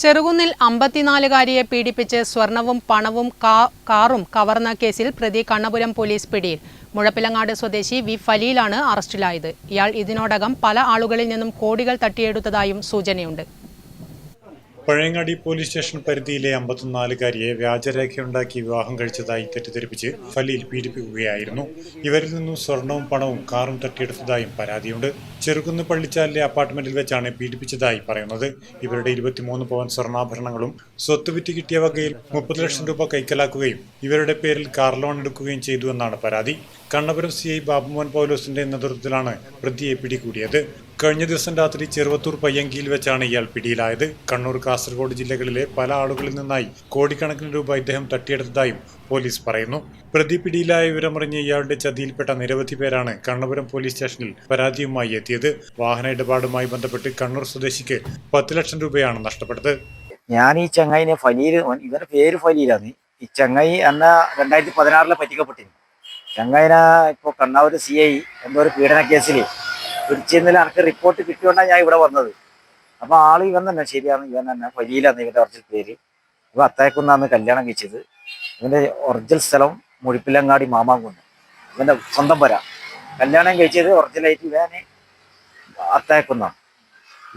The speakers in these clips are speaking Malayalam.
ചെറുകുന്നിൽ അമ്പത്തിനാലുകാരിയെ പീഡിപ്പിച്ച് സ്വർണവും പണവും കാറും കവർന്ന കേസിൽ പ്രതി കണ്ണപുരം പോലീസ് പിടിയിൽ. മുഴപ്പിലങ്ങാട് സ്വദേശി വി ഫലീലാണ് അറസ്റ്റിലായത്. ഇയാൾ ഇതിനോടകം പല ആളുകളിൽ നിന്നും കോടികൾ തട്ടിയെടുത്തതായും സൂചനയുണ്ട്. പഴയങ്ങാടി പോലീസ് സ്റ്റേഷൻ പരിധിയിലെ അമ്പത്തിനാലുകാരിയെ വ്യാജരേഖയുണ്ടാക്കി വിവാഹം കഴിച്ചതായി തെറ്റിദ്ധരിപ്പിച്ച് ഫലിയിൽ പീഡിപ്പിക്കുകയായിരുന്നു. ഇവരിൽ നിന്നും സ്വർണവും പണവും കാറും തട്ടിയെടുത്തതായും പരാതിയുണ്ട്. ചെറുകുന്ന് പള്ളിച്ചാലിലെ അപ്പാർട്ട്മെന്റിൽ വെച്ചാണ് പീഡിപ്പിച്ചതായി പറയുന്നത്. ഇവരുടെ ഇരുപത്തിമൂന്ന് പവൻ സ്വർണാഭരണങ്ങളും സ്വത്ത് വിറ്റ് കിട്ടിയ വകയിൽ മുപ്പത് ലക്ഷം രൂപ കൈക്കലാക്കുകയും ഇവരുടെ പേരിൽ കാർ ലോൺ എടുക്കുകയും ചെയ്തു എന്നാണ് പരാതി. കണ്ണപുരം സി ഐ ബാബുമോൻ പൗലോസിന്റെ നേതൃത്വത്തിലാണ് പ്രതിയെ പിടികൂടിയത്. കഴിഞ്ഞ ദിവസം രാത്രി ചെറുവത്തൂർ പയ്യങ്കിയിൽ വെച്ചാണ് ഇയാൾ പിടിയിലായത്. കണ്ണൂർ കാസർഗോഡ് ജില്ലകളിലെ പല ആളുകളിൽ നിന്നായി കോടിക്കണക്കിന് രൂപ ഇദ്ദേഹം തട്ടിയെടുത്തതായും പോലീസ് പറയുന്നു. പ്രതി പിടിയിലായ വിവരമറിഞ്ഞ് ഇയാളുടെ ചതിയിൽപ്പെട്ട നിരവധി പേരാണ് കണ്ണപുരം പോലീസ് സ്റ്റേഷനിൽ പരാതിയുമായി എത്തിയത്. വാഹന ഇടപാടുമായി ബന്ധപ്പെട്ട് കണ്ണൂർ സ്വദേശിക്ക് പത്ത് ലക്ഷം രൂപയാണ് നഷ്ടപ്പെട്ടത്. ഞാൻ ഈ ചങ്ങായിനെ ഫലീൽ ഇവരുടെ പേര് ഫലീലാണ്. ഈ ചങ്ങായി എന്ന രണ്ടായിരത്തി പതിനാറിലെ പറ്റിക്കപ്പെട്ടിരുന്നു. ചങ്ങായിനെ ഇപ്പോൾ കണ്ണാവൂർ സി ഐ എന്തോ ഒരു പീഡന കേസിൽ പിടിച്ചിരുന്നില്ല എനിക്ക് റിപ്പോർട്ട് കിട്ടിയോണ്ടാണ് ഞാൻ ഇവിടെ വന്നത്. അപ്പൊ ആൾ ഇവൻ തന്നെ ശരിയാണ് ഇവൻ തന്നെ ഫലീലാണ് ഇവന്റെ ഒറിജിനൽ പേര്. ഇവ അത്തേക്കുന്നാന്ന് കല്യാണം കഴിച്ചത്. ഇവന്റെ ഒറിജിനൽ സ്ഥലം മുഴിപ്പിലങ്ങാടി മാമാങ്കുന്ന്. ഇവന്റെ സ്വന്തം വര. കല്യാണം കഴിച്ചത് ഒറിജിനലായിട്ട് ഇവന് അത്തായക്കുന്നാണ്.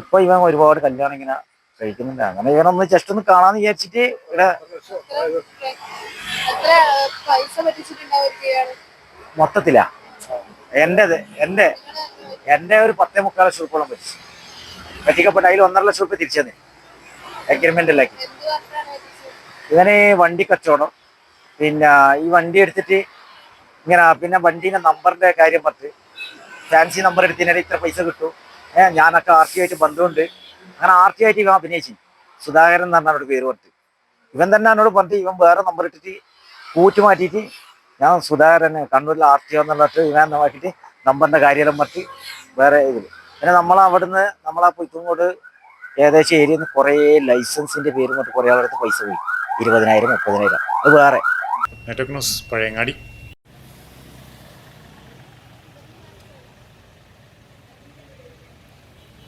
ഇപ്പൊ ഇവൻ ഒരുപാട് കല്യാണം ഇങ്ങനെ കഴിക്കുന്നുണ്ട്. അങ്ങനെ ഇവനൊന്ന് ജസ്റ്റ് ഒന്ന് കാണാന്ന് വിചാരിച്ചിട്ട് ഇവിടെ മൊത്തത്തിലാ. എന്റെ എന്റെ എന്റെ ഒരു പത്തേ മുക്കാൽ ലക്ഷം രൂപയോളം പറ്റിച്ചു പറ്റിക്കപ്പെട്ട അതിൽ ഒന്നര ലക്ഷം രൂപ തിരിച്ചു തന്നെ. പറഞ്ഞാണ് ഇവന് വണ്ടി കച്ചവടം. പിന്നെ ഈ വണ്ടി എടുത്തിട്ട് ഇങ്ങനെ പിന്നെ വണ്ടീന്റെ നമ്പറിന്റെ കാര്യം പറഞ്ഞ് ഫാൻസി നമ്പർ എടുത്തിട്ട് ഇത്ര പൈസ കിട്ടും. ഏഹ് ഞാനൊക്കെ ആർ ടി ആയിട്ട് ബന്ധമുണ്ട്. അങ്ങനെ ആർ ടി ആയിട്ട് ഇവൻ അഭിനയിച്ചു. സുധാകരൻ എന്ന് പറഞ്ഞ ഒരു പേര് പറഞ്ഞിട്ട് ഇവൻ തന്നെ എന്നോട് പറഞ്ഞിട്ട് ഇവൻ വേറെ നമ്പർ ഇട്ടിട്ട് കൂറ്റ് മാറ്റിയിട്ട് ഞാൻ സുധാകരനെ കണ്ണൂരിൽ ആർ ടി ഒ ഇവൻ നോക്കിയിട്ട് നമ്പറിന്റെ കാര്യമെല്ലാം പറ്റി വേറെ ഇതിൽ പിന്നെ നമ്മൾ അവിടുന്ന് നമ്മളാ ഇങ്ങോട്ട് ഏകദേശം ഏരിയയിൽ നിന്ന് കുറേ ലൈസൻസിന്റെ പേര് കൊണ്ട് കുറേ ആളടുത്ത് പൈസ പോയി. ഇരുപതിനായിരം മുപ്പതിനായിരം. അത് വേറെ. നെറ്റോക് പഴയങ്ങാടി.